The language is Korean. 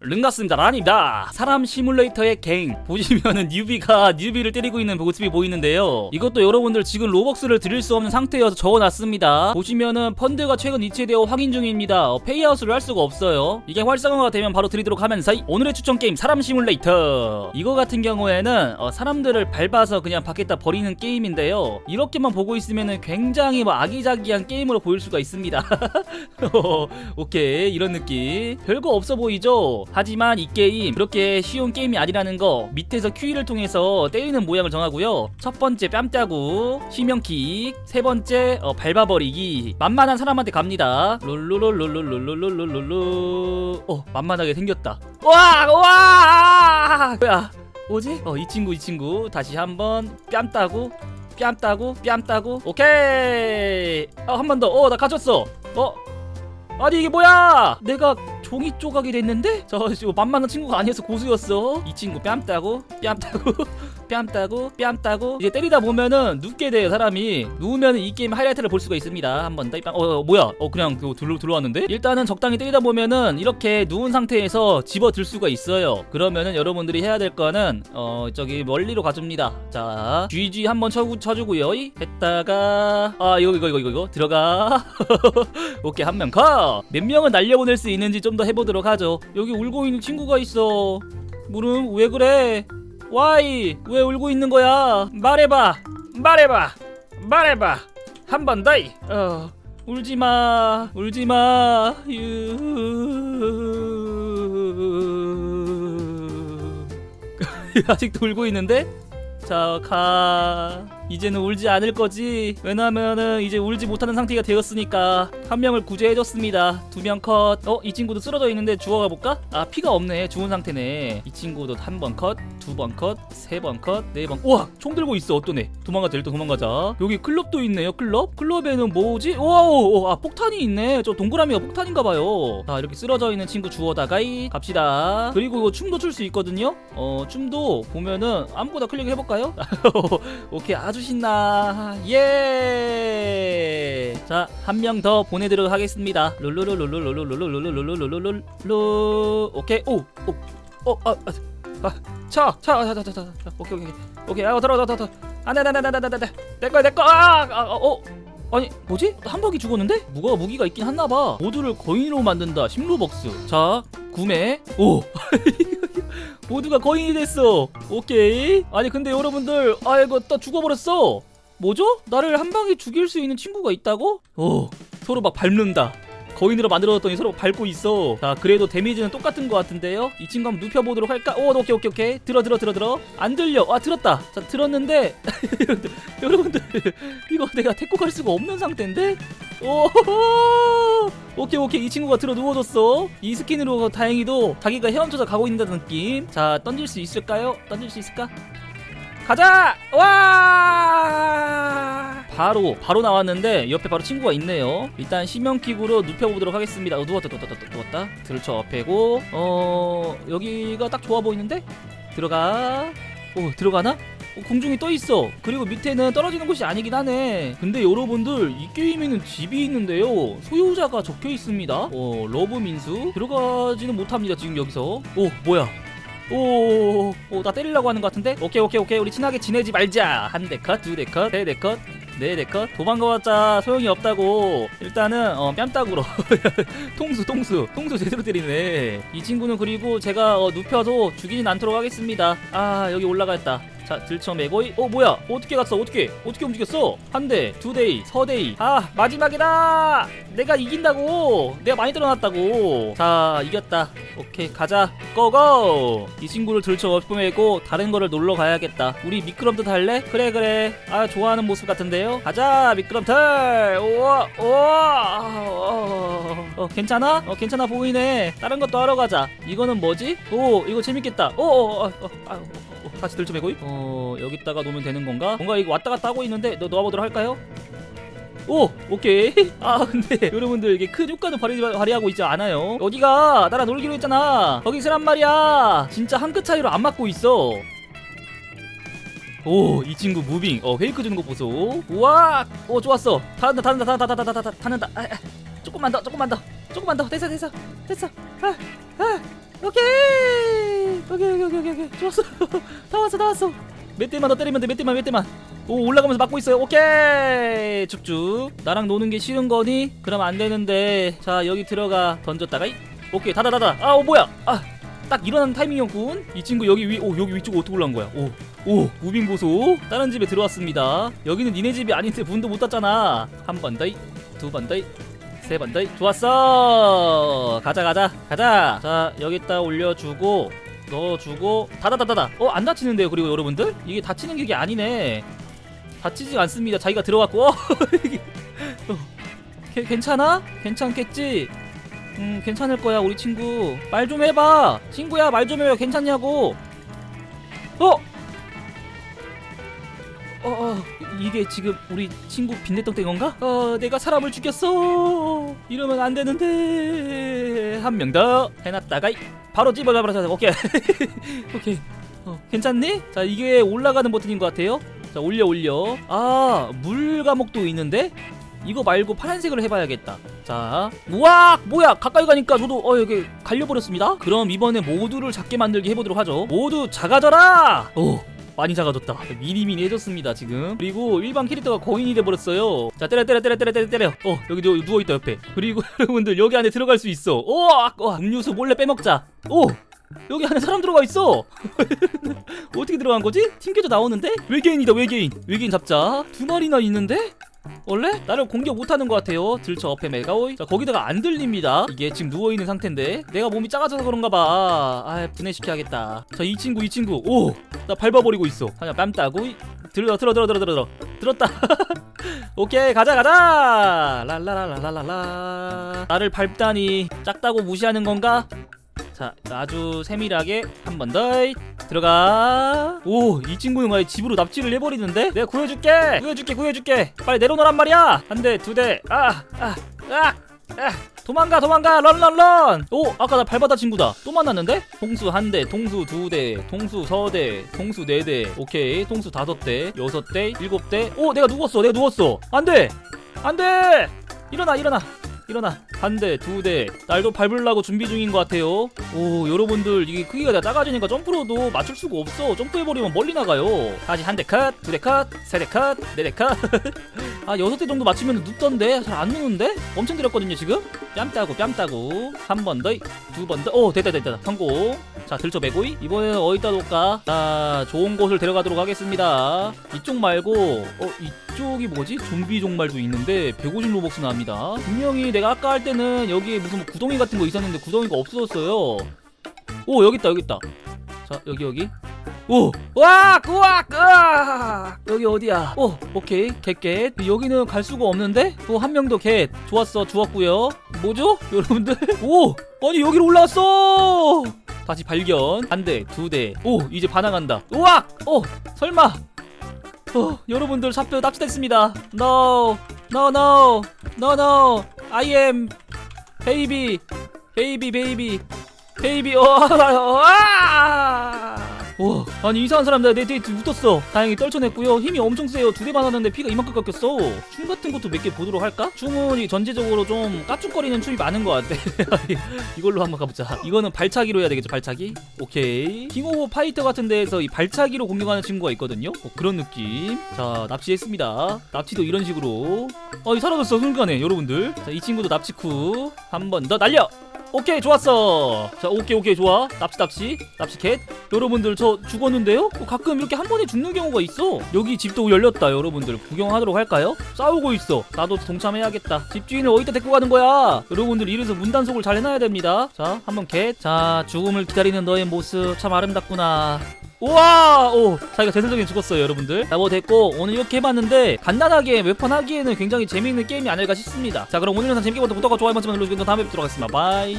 른가스입니다. 란입니다. 사람 시뮬레이터의 갱. 보시면은 뉴비가 뉴비를 때리고 있는 모습이 보이는데요. 이것도 여러분들 지금 로벅스를 드릴 수 없는 상태여서 적어놨습니다. 보시면은 펀드가 최근 이체되어 확인 중입니다. 어, 페이아웃을 할 수가 없어요. 이게 활성화가 되면 바로 드리도록 하면서 오늘의 추천 게임 사람 시뮬레이터. 이거 같은 경우에는 어, 사람들을 밟아서 그냥 밖에다 버리는 게임인데요. 이렇게만 보고 있으면은 굉장히 뭐 아기자기한 게임으로 보일 수가 있습니다. 어, 오케이 이런 느낌 별거 없어 보이죠 하지만 이 게임 그렇게 쉬운 게임이 아니라는 거 밑에서 Q를 통해서 때리는 모양을 정하고요. 첫 번째 뺨따구, 시명킥, 세 번째 어, 밟아버리기. 만만한 사람한테 갑니다. 룰루룰루룰루룰루룰루. 어 만만하게 생겼다. 와 와. 뭐야? 뭐지? 어 이 친구 이 친구 다시 한번 뺨 따고 뺨 따고 뺨 따고 오케이 아 한 번 더 어 나 갇혔어 어 아니 이게 뭐야 내가 종이 조각이 됐는데? 저 지금 만만한 친구가 아니어서 고수였어. 이 친구 뺨 따고 뺨 따고 뺨 따고 뺨 따고 이제 때리다 보면은 눕게 돼요 사람이 누우면 이 게임 하이라이트를 볼 수가 있습니다 한번 더 어, 어 뭐야 어 그냥 그거 들어, 들어왔는데 일단은 적당히 때리다 보면은 이렇게 누운 상태에서 집어들 수가 있어요 그러면은 여러분들이 해야 될 거는 어 저기 멀리로 가줍니다 자 GG 한번 쳐주, 쳐주고요 이. 했다가 아 이거 이거 이거 이거, 이거 들어가 오케이 한 명 가. 몇 명은 날려보낼 수 있는지 좀 더 해보도록 하죠. 여기 울고 있는 친구가 있어. 물음 왜 그래? 와이 왜 울고 있는 거야? 말해봐. 말해봐. 말해봐. 한 번 더. 어 울지 마. 울지 마. 유. 아직도 울고 있는데? 자, 가. 이제는 울지 않을 거지. 왜냐면은 이제 울지 못하는 상태가 되었으니까 한 명을 구제해줬습니다. 두 명 컷. 어, 이 친구도 쓰러져 있는데 주워가 볼까? 아, 피가 없네. 죽은 상태네. 이 친구도 한 번 컷, 두 번 컷, 세 번 컷, 네 번. 우와, 총 들고 있어. 애? 도망가자. 일단 도망가자. 여기 클럽도 있네요. 클럽? 클럽에는 뭐지? 와우, 아 폭탄이 있네. 저 동그라미가 폭탄인가 봐요. 자, 이렇게 쓰러져 있는 친구 주워다가 이 갑시다. 그리고 이거 춤도 출 수 있거든요. 어, 춤도 보면은 아무거나 클릭해 볼까요? 오케이 아주 신나 예. 자 한 명 더 보내드리도록 하겠습니다. 룰루루루루루루루루루루루루루루. 오케이. 오오어아차차 차 차 차 오케이 오케이 오케이. 아 들어 들어 들어 안돼 안돼 안돼 안돼 안돼 내 거야 내 거. 아어? 아니 뭐지? 한 바퀴 죽었는데? 무가 무기가 있긴 한나봐. 모두를 거인으로 만든다. 심로벅스. 자 구매. 오 모두가 거인이 됐어. 오케이. 아니 근데 여러분들 아 이거 또 죽어버렸어. 뭐죠? 나를 한 방에 죽일 수 있는 친구가 있다고? 오 서로 막 밟는다. 거인으로 만들어뒀더니 서로 밟고 있어. 자, 그래도 데미지는 똑같은 것 같은데요? 이 친구 한번 눕혀보도록 할까? 오, 오케이, 오케이, 오케이. 들어, 들어, 들어, 들어. 안 들려. 아, 들었다. 자, 들었는데. 여러분들, 여러분들, 이거 내가 데리고 갈 수가 없는 상태인데? 오, 오케이, 오케이. 이 친구가 들어 누워줬어. 이 스킨으로 다행히도 자기가 헤엄쳐서 가고 있다는 느낌. 자, 던질 수 있을까요? 던질 수 있을까? 가자! 와! 바로 바로 나왔는데 옆에 바로 친구가 있네요. 일단 심형킥으로 눕혀보도록 하겠습니다. 어, 누웠다, 누웠다, 누웠다, 누웠다. 들쳐 업해고 어 여기가 딱 좋아 보이는데 들어가. 오 들어가나? 어, 공중에 떠 있어. 그리고 밑에는 떨어지는 곳이 아니긴 하네. 근데 여러분들 이 게임에는 집이 있는데요. 소유자가 적혀 있습니다. 어 러브 민수 들어가지는 못합니다. 지금 여기서. 오 뭐야? 오, 오, 나 때리려고 하는 것 같은데? 오케이, 오케이, 오케이. 우리 친하게 지내지 말자. 한 대 컷, 두 대 컷, 세 대 컷, 네대 컷. 도망가봤자 소용이 없다고. 일단은, 어, 뺨따구로. 통수, 통수. 통수 제대로 때리네. 이 친구는 그리고 제가 어, 눕혀도 죽이진 않도록 하겠습니다. 아, 여기 올라갔다. 자, 들쳐매고, 어, 뭐야? 어떻게 갔어? 어떻게? 어떻게 움직였어? 한 대, 두 대, 서대. 아, 마지막이다! 내가 이긴다고! 내가 많이 들어놨다고! 자, 이겼다. 오케이, 가자. 고고! 이 친구를 들쳐 엎으매고 다른 거를 놀러 가야겠다. 우리 미끄럼틀 탈래? 그래, 그래. 아, 좋아하는 모습 같은데요? 가자, 미끄럼틀! 우와, 우와! 어, 어, 괜찮아? 어, 괜찮아 보이네. 다른 것도 하러 가자. 이거는 뭐지? 오, 이거 재밌겠다. 오, 어, 어, 어, 아, 어, 어, 다시 들쳐매고. 어, 여기다가 놓으면 되는 건가? 뭔가 이거 왔다 갔다 하고 있는데, 너 놓아보도록 할까요? 오 오케이. 아 근데 여러분들 이게 큰 효과는 발휘, 발휘하고 있지 않아요. 여기가 나랑 놀기로 했잖아. 거기 있으란 말이야. 진짜 한 끗 차이로 안 맞고 있어. 오 이 친구 무빙. 어 페이크 주는 거 보소. 우와! 오 좋았어. 타는다 타는다 타는다 타는다 타는다 타는다. 아, 아, 조금만 더 조금만 더 조금만 더. 됐어 됐어 됐어. 아, 아, 오케이! 오케이 오케이 오케이 오케이. 좋았어. 다 왔어 다 왔어 몇 대만 더 때리면 돼몇 대만 몇 대만. 오 올라가면서 막고 있어요. 오케이. 쭉쭉 나랑 노는 게 싫은 거니? 그럼 안 되는데. 자 여기 들어가. 던졌다가 이- 오케이 다다다다 아오 뭐야? 아 딱 일어나는 타이밍이었군. 이 친구 여기 위오 여기 위쪽 어떻게 올라온 거야. 오 오 무빙 보소. 다른 집에 들어왔습니다. 여기는 니네 집이 아닌데 문도 못 닫잖아. 한 번 더이 두 번 더이 세 번 더이. 좋았어. 가자 가자 가자. 자 여기다 올려주고 넣어주고 다다다다다. 어 안 다치는데요 그리고 여러분들? 이게 다치는 게 아니네. 다치지 않습니다. 자기가 들어갔고 어, 어, 걔- 괜찮아? 괜찮겠지? 음 괜찮을 거야 우리 친구. 말 좀 해봐. 친구야 말 좀 해요 괜찮냐고. 어? 어, 어, 이게 지금 우리 친구 빈대떡 된 건가? 어, 내가 사람을 죽였어. 이러면 안 되는데. 한 명 더 해놨다가 이- 바로 집어잡아라. 오케이. 오케이. 어, 괜찮니? 자, 이게 올라가는 버튼인 것 같아요. 자, 올려 올려. 아, 물 과목도 있는데? 이거 말고 파란색으로 해봐야겠다. 자, 우와, 뭐야? 가까이 가니까 저도 어 여기 갈려버렸습니다. 그럼 이번에 모두를 작게 만들기 해보도록 하죠. 모두 작아져라. 오, 많이 작아졌다. 미니미니 해줬습니다 지금. 그리고 일반 캐릭터가 거인이 돼버렸어요. 자 때려 때려 때려 때려 때려 때려. 어 여기 누워 누워 있다 옆에. 그리고 여러분들 여기 안에 들어갈 수 있어. 오, 아, 와, 음료수 몰래 빼먹자. 오. 여기 안에 사람 들어가 있어. 어떻게 들어간 거지? 튕겨져 나오는데? 외계인이다 외계인. 외계인 잡자. 두 마리나 있는데? 원래 나를 공격 못하는 것 같아요. 들쳐 어페 메가오이. 자 거기다가 안 들립니다. 이게 지금 누워 있는 상태인데 내가 몸이 작아져서 그런가 봐. 아 분해시켜야겠다. 자 이 친구 이 친구. 오, 나 밟아버리고 있어. 그냥 뺨 따고 이- 들어 들어 들어 들어 들어 들었다. 오케이 가자 가자. 랄라라라라라. 나를 밟다니 작다고 무시하는 건가? 자 아주 세밀하게 한 번 더 들어가. 오 이 친구 형 아예 집으로 납치를 해버리는데? 내가 구해줄게! 구해줄게 구해줄게! 빨리 내려놓으란 말이야! 한 대 두대아아아 아, 아, 아. 도망가 도망가! 런런런! 오 아까 나 밟았다 친구다. 또 만났는데? 통수 한대 통수 두대 통수 서대 통수 네대. 오케이. 통수 다섯 대 여섯 대 일곱 대오 내가 누웠어 내가 누웠어! 안돼! 안돼! 일어나 일어나 일어나 한 대, 두 대. 날도 밟으려고 준비 중인 것 같아요. 오, 여러분들 이게 크기가 다 작아지니까 점프로도 맞출 수가 없어. 점프해버리면 멀리 나가요. 다시 한 대 컷, 두 대 컷, 세 대 컷, 네 대 컷. 아 여섯 대 정도 맞추면 눕던데 잘 안 누는데? 엄청 들었거든요 지금. 뺨 따고 뺨 따고 한 번 더, 두 번 더. 오 됐다 됐다 성공. 자 들쳐 매고이 이번에는 어디다 놓을까? 자 좋은 곳을 데려가도록 하겠습니다. 이쪽 말고 어 이쪽이 뭐지? 좀비 종말도 있는데 150 로벅스 나옵니다. 분명히 내가 아까 할 때는 여기에 무슨 뭐 구덩이 같은 거 있었는데 구덩이가 없어졌어요. 오 여기 있다 여기 있다. 자 여기 여기. 오! 와! 으악! 으악! 여기 어디야? 오! 오케이. 갯갯. 여기는 갈 수가 없는데? 오, 한명더 갯. 좋았어. 주었고요. 뭐죠? 여러분들? 오! 아니, 여기로 올라왔어! 다시 발견. 한 대, 두 대. 오! 이제 반항한다. 우악! 오! 설마! 어, 여러분들 잡혀 납치됐습니다. No! No, no! No, no! I am baby! baby, baby! 베이비 어, 어, 아! 와 아니 이상한 사람 내 뒤에 붙었어. 다행히 떨쳐냈고요. 힘이 엄청 세요. 두대 맞았는데 피가 이만큼 깎였어. 춤 같은 것도 몇 개 보도록 할까? 춤은 전체적으로 좀 까쭉거리는 춤이 많은 것 같아. 이걸로 한번 가보자. 이거는 발차기로 해야 되겠죠 발차기? 오케이. 킹 오브 파이터 같은 데에서 이 발차기로 공격하는 친구가 있거든요. 어, 그런 느낌. 자 납치했습니다. 납치도 이런 식으로. 어이 사라졌어 순간에 여러분들. 자 이 친구도 납치 후 한 번 더 날려 오케이 좋았어. 자 오케이 오케이 좋아. 납치 납치 납치 캣. 여러분들 저 죽었는데요? 어, 가끔 이렇게 한 번에 죽는 경우가 있어. 여기 집도 열렸다 여러분들. 구경하도록 할까요? 싸우고 있어. 나도 동참해야겠다. 집주인을 어디다 데리고 가는 거야? 여러분들 이래서 문단속을 잘 해놔야 됩니다. 자 한번 캣자 죽음을 기다리는 너의 모습. 참 아름답구나 우와! 오! 자기가 제설적인 죽었어요 여러분들 자 뭐 됐고 오늘 이렇게 해봤는데 간단하게 웹판 하기에는 굉장히 재미있는 게임이 아닐까 싶습니다 자 그럼 오늘 영상 재밌게 봤던 구독과 좋아요 버튼 눌러주시고 다음에 뵙도록 하겠습니다 바이